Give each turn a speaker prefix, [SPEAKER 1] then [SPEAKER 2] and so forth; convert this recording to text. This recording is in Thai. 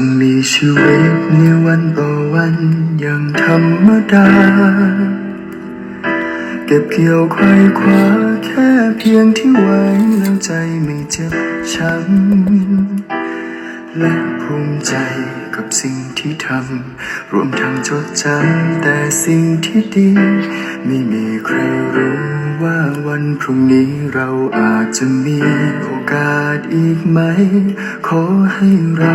[SPEAKER 1] งมีชีวิตในวันต่อวันอย่างธรรมดา เก็บเกี่ยวควายคว้าแค่เพียงที่ไว้แล้วใจไม่เจ็บช้ำและภูมิใจกับสิ่งที่ทำรวมทั้งจดจำแต่สิ่งที่ดี ไม่มีใครรู้ว่าวันพรุ่งนี้เราอาจจะมีโอกาสอีกไหม ขอให้เรา